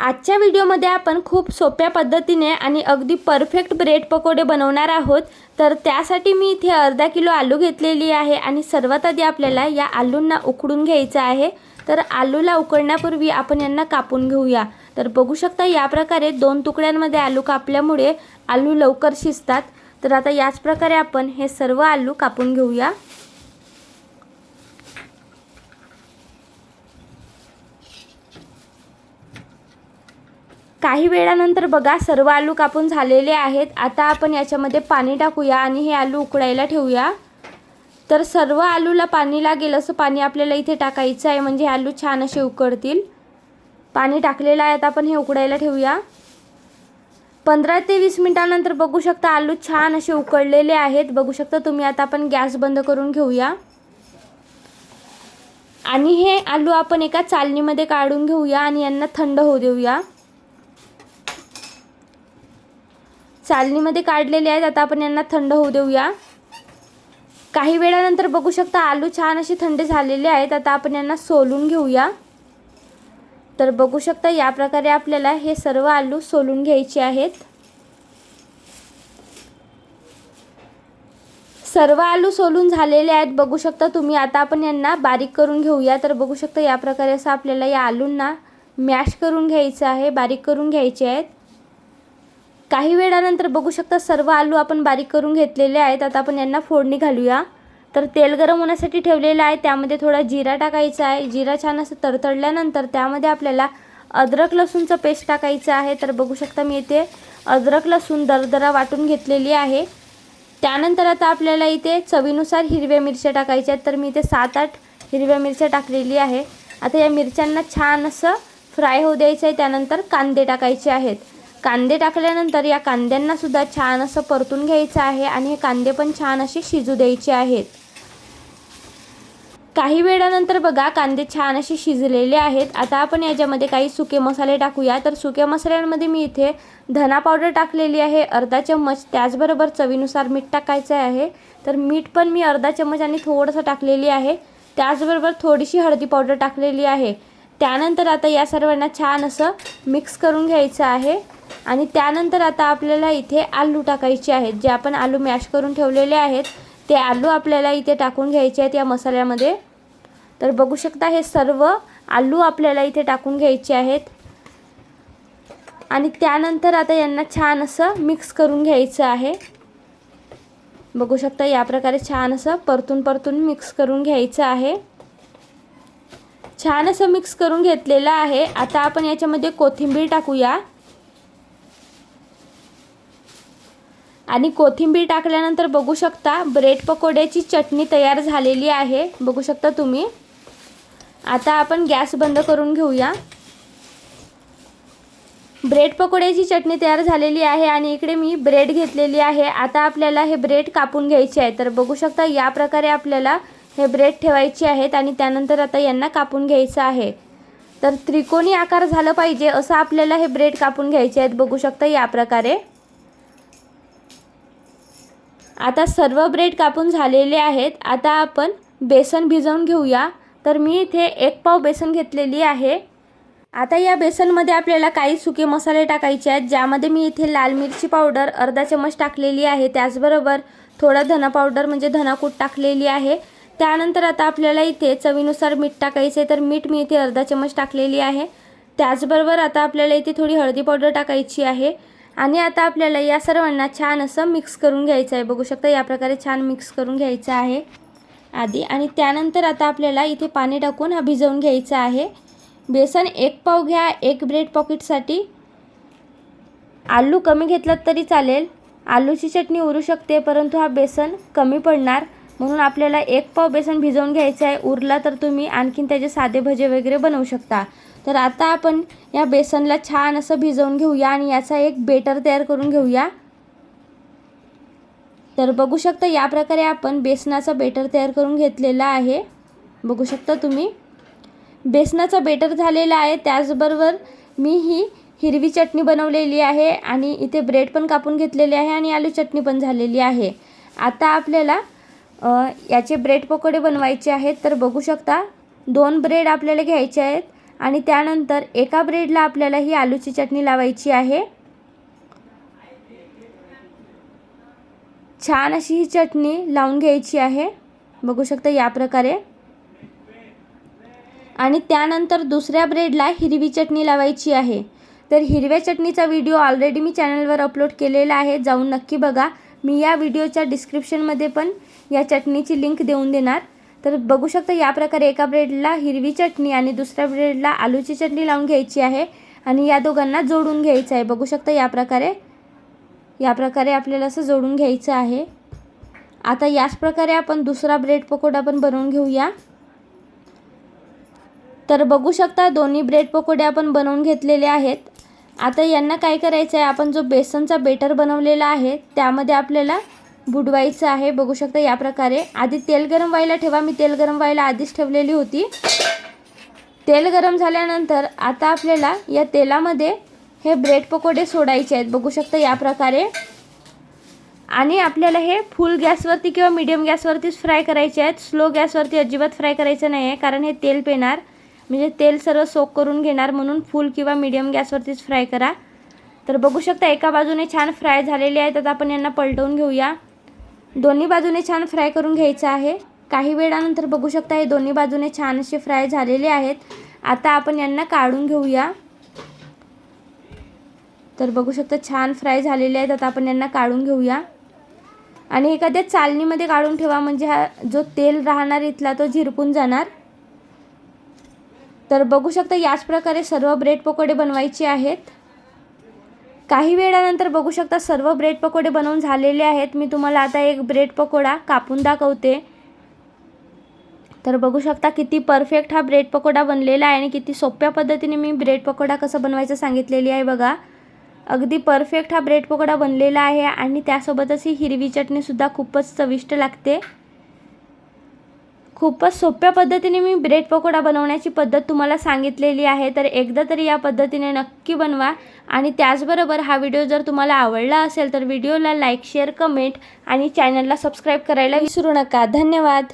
आजच्या व्हिडिओमध्ये आपण खूप सोप्या पद्धतीने आणि अगदी परफेक्ट ब्रेड पकोडे बनवणार आहोत. तर त्यासाठी मी इथे अर्धा किलो आलू घेतलेली आहे आणि सर्वात आधी आपल्याला या आलूंना उकडून घ्यायचं आहे. तर आलूला उकडण्यापूर्वी आपण यांना कापून घेऊया. तर बघू शकता या प्रकारे दोन तुकड्यांमध्ये आलू कापल्यामुळे आलू लवकर शिजतात. तर आता याच प्रकारे आपण हे सर्व आलू कापून घेऊया. काही वेळानंतर बघा सर्व आलू कापून झालेले आहेत. आता आपण याच्यामध्ये पाणी टाकूया आणि हे आलू उकडायला ठेवूया. तर सर्व आलूला पाणी लागेल असं पाणी आपल्याला इथे टाकायचं आहे. म्हणजे आलू छान असे उकडतील. पाणी टाकलेलं आहे आता आपण हे उकडायला ठेवूया. पंधरा ते वीस मिनटानंतर बघू शकता आलू छान असे उकडलेले आहेत. बघू शकता तुम्ही आता आपण गॅस बंद करून घेऊया. आणि हे आलू आपण एका चालणीमध्ये काढून घेऊया आणि यांना थंड होऊ देऊया. चालणीमध्ये काढलेले आहेत. आता आपण यांना थंड होऊ देऊया. काही वेळानंतर बघू शकता आलू छान असे थंड झालेले आहेत. आता आपण यांना सोलून घेऊया. तर बघू शकता या प्रकारे आपल्याला हे सर्व आलू सोलून घ्यायचे आहेत. सर्व आलू सोलून झालेले आहेत. बघू शकता तुम्ही आता आपण यांना बारीक करून घेऊया. तर बघू शकता या प्रकारे असं आपल्याला या आलूंना मॅश करून घ्यायचं आहे बारीक करून घ्यायचे आहेत. काही वेळानंतर बघू शकता सर्व आलू आपण बारीक करून घेतलेले आहेत. आता आपण यांना फोडणी घालूया. तर तेल गरम होण्यासाठी ठेवलेलं आहे. त्यामध्ये थोडा जिरा टाकायचा आहे. जिरा छान असं तडतडल्यानंतर त्यामध्ये आपल्याला अद्रक लसूणचं पेस्ट टाकायचं आहे. तर बघू शकता मी इथे अद्रक लसूण दरदरा वाटून घेतलेली आहे. त्यानंतर आता आपल्याला इथे चवीनुसार हिरव्या मिरच्या टाकायच्या आहेत. तर मी इथे सात आठ हिरव्या मिरच्या टाकलेली आहे. आता या मिरच्यांना छान असं फ्राय होऊ द्यायचं आहे. त्यानंतर कांदे टाकायचे आहेत. कांदे टाकल्यानंतर या कांद्यांना सुद्धा छान असं परतून घ्यायचं आहे आणि हे कांदे पण छान असे शिजू द्यायचे आहेत. काही वेळानंतर बघा कांदे छान असे शिजलेले आहेत. आता आपण याच्यामध्ये काही सुके मसाले टाकूया. तर सुक्या मसाल्यांमध्ये मी इथे धना पावडर टाकलेली आहे अर्धा चम्मच. त्याचबरोबर चवीनुसार मीठ टाकायचं आहे. तर मीठ पण मी अर्धा चम्मच आणि थोडंसं टाकलेली आहे. त्याचबरोबर थोडीशी हळदी पावडर टाकलेली आहे. त्यानंतर आता या सर्वांना छान असं मिक्स करून घ्यायचं आहे. आणि त्यानंतर आता आपल्याला इथे आलू टाकायचे आहेत. जे आपण आलू मॅश करून ठेवलेले आहेत ते आलू आपल्याला इथे टाकून घ्यायचे आहेत या मसाल्यामध्ये. तर बघू शकता हे सर्व आलू आपल्याला इथे टाकून घ्यायचे आहेत. आणि त्यानंतर आता यांना छान असं मिक्स करून घ्यायचं आहे. बघू शकता या प्रकारे छान असं परतून परतून मिक्स करून घ्यायचं आहे. छान असं मिक्स करून घेतलेलं आहे. आता आपण याच्यामध्ये कोथिंबीर टाकूया. आणि कोथिंबीर टाकल्यानंतर बघू शकता ब्रेड पकोड्याची चटणी तयार झालेली आहे. बघू शकता तुम्ही. आता आपण गॅस बंद करून घेऊया. ब्रेड पकोड्याची चटणी तयार झालेली आहे आणि इकडे मी ब्रेड घेतलेली आहे. आता आपल्याला हे ब्रेड कापून घ्यायचे आहे. तर बघू शकता या प्रकारे आपल्याला हे ब्रेड ठेवायचे आहेत आणि त्यानंतर आता यांना कापून घ्यायचं आहे. तर त्रिकोणी आकार झालं पाहिजे असं आपल्याला हे ब्रेड कापून घ्यायचे आहेत. बघू शकता या प्रकारे. आता सर्व ब्रेड कापून झालेले आहेत. आता आपण बेसन भिजवून घेऊया. तर मी इथे एक पाव बेसन घेतलेली आहे. आता या बेसनमध्ये आपल्याला काही सुके मसाले टाकायचे आहेत ज्यामध्ये मी इथे लाल मिरची पावडर अर्धा चम्मच टाकलेली आहे. त्याचबरोबर थोडा धना पावडर म्हणजे धनाकूट टाकलेली आहे. त्यानंतर आता आपल्याला इथे चवीनुसार मीठ टाकायचे तर मीठ मी इथे अर्धा चमच टाकलेली आहे. त्याचबरोबर आता आपल्याला इथे थोडी हळदी पावडर टाकायची आहे. आणि आता आपल्याला या सर्वांना छान असं मिक्स करून घ्यायचं आहे. बघू शकता या प्रकारे छान मिक्स करून घ्यायचं आहे. आधी आणि त्यानंतर आता आपल्याला इथे पाणी टाकून हा भिजवून घ्यायचा आहे. बेसन एक पाव घ्या एक ब्रेड पॉकेटसाठी आलू कमी घेतलात तरी चालेल. आलूची चटणी उरू शकते परंतु हा बेसन कमी पडणार. म्हणून आपल्याला एक पाव बेसन भिजवून घ्यायचं आहे. उरला तर तुम्ही आणखीन त्याचे साधे भजे वगैरे बनवू शकता. तर आता आपण या बेसनला छान असं भिजवून घेऊया आणि याचा एक बेटर तयार करून घेऊया. तर बघू शकता या प्रकारे आपण बेसनाचा बेटर तयार करून घेतलेला आहे. बघू शकता तुम्ही. बेसनाचा बेटर झालेला आहे. त्याचबरोबर मी ही हिरवी चटणी बनवलेली आहे आणि इथे ब्रेड पण कापून घेतलेले आहे आणि आलू चटणी पण झालेली आहे. आता आपल्याला याचे ब्रेड पकोडे बनवायचे आहेत. तर बघू शकता दोन ब्रेड आपल्याला घ्यायचे आहेत आणि त्यानंतर एका ब्रेडला आपल्याला ही आलूची चटणी लावायची आहे. छान अशी ही चटणी लावून घ्यायची आहे. बघू शकता या प्रकारे. आणि त्यानंतर दुसऱ्या ब्रेडला हिरवी चटणी लावायची आहे. तर हिरव्या चटणीचा व्हिडिओ ऑलरेडी मी चॅनलवर अपलोड केलेला आहे. जाऊन नक्की बघा. मी या व्हिडिओच्या डिस्क्रिप्शनमध्ये पण या चटणीची लिंक देऊन देणार. तर बघू शकता या प्रकारे एका ब्रेडला हिरवी चटणी आणि दुसऱ्या ब्रेडला आलूची चटणी लावून घ्यायची आहे आणि या दोघांना जोडून घ्यायचं आहे. बघू शकता या प्रकारे या प्रकारे आपल्याला असं जोडून घ्यायचं आहे. आता याच प्रकारे आपण दुसरा ब्रेड पकोडा पण बनवून घेऊया. तर बघू शकता दोन्ही ब्रेड पकोडे आपण बनवून घेतलेले आहेत. आता यांना काय करायचं आहे? आपण जो बेसनचा बेटर बनवलेला आहे त्यामध्ये आपल्याला बुडवायचं आहे. बघू शकता या प्रकारे. आधी तेल गरम व्हायला ठेवा. मी तेल गरम व्हायला आधीच ठेवलेली होती. तेल गरम झाल्यानंतर आता आपल्याला या तेलामध्ये हे ब्रेड पकोडे सोडायचे आहेत. बघू शकता या प्रकारे. आणि आपल्याला हे फुल गॅसवरती किंवा मीडियम गॅसवरतीच फ्राय करायचे आहेत. स्लो गॅसवरती अजिबात फ्राय करायचं नाही आहे कारण हे तेल पेणार. म्हणजे तेल सर्व सोक करून घेणार म्हणून फुल किंवा मीडियम गॅसवरतीच फ्राय करा. तर बघू शकता एका बाजूने छान फ्राय झालेले आहेत आता आपण यांना पलटवून घेऊया. दोन्ही बाजूने छान फ्राय करून घ्यायचं आहे. काही वेळानंतर बघू शकता हे दोन्ही बाजूने छान असे फ्राय झालेले आहेत. आता आपण यांना काढून घेऊया. तर बघू शकता छान फ्राय झालेले आहेत. आता आपण यांना काढून घेऊया. आणि एखाद्या चालणीमध्ये काढून ठेवा. म्हणजे हा जो तेल राहणार इथला तो झिरपून जाणार. तर बघू शकता याच प्रकारे सर्व ब्रेड पकोडे बनवायचे आहेत. काही वेळानंतर बघू शकता सर्व ब्रेड पकोडे बनवून झालेले आहेत. मी तुम्हाला आता एक ब्रेड पकोडा कापून दाखवते. तर बघू शकता किती परफेक्ट हा ब्रेड पकोडा बनलेला आहे आणि किती सोप्या पद्धतीने मी ब्रेड पकोडा कसं बनवायचं सांगितलेली आहे बघा. अगदी परफेक्ट हा ब्रेड पकोडा बनलेला आहे आणि त्यासोबतच ही हिरवी चटणीसुद्धा खूपच चविष्ट लागते. खूपच सोप्या पद्धतीने मी ब्रेड पकोडा बनवण्याची पद्धत तुम्हाला सांगितलेली आहे. तर एकदा तरी या पद्धतीने नक्की बनवा. आणि त्याचबरोबर हा व्हिडिओ जर तुम्हाला आवडला असेल तर व्हिडिओला लाईक शेअर कमेंट आणि चॅनलला सबस्क्राईब करायला विसरू नका. धन्यवाद.